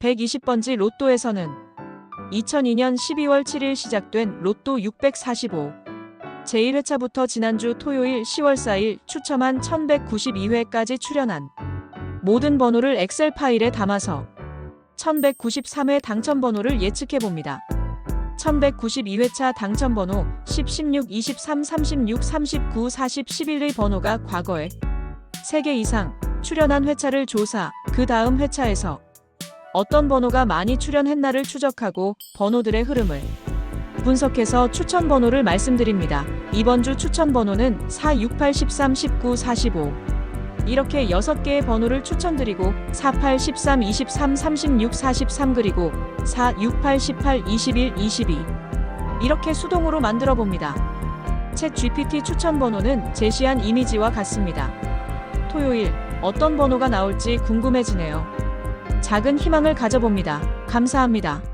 120번지 로또에서는 2002년 12월 7일 시작된 로또 645 제1회차부터 지난주 토요일 10월 4일 추첨한 1192회까지 출연한 모든 번호를 엑셀 파일에 담아서 1193회 당첨 번호를 예측해 봅니다. 1192회차 당첨 번호 10, 16, 23, 36, 39, 40, 11의 번호가 과거에 3개 이상 출연한 회차를 조사, 그 다음 회차에서 어떤 번호가 많이 출연했나를 추적하고 번호들의 흐름을 분석해서 추천 번호를 말씀드립니다. 이번 주 추천 번호는 4, 6, 8, 13, 19, 45. 이렇게 6개의 번호를 추천드리고 4, 8, 13, 23, 36, 43 그리고 4, 6, 8, 18, 21, 22. 이렇게 수동으로 만들어 봅니다. 챗 GPT 추천 번호는 제시한 이미지와 같습니다. 토요일 어떤 번호가 나올지 궁금해지네요. 작은 희망을 가져봅니다. 감사합니다.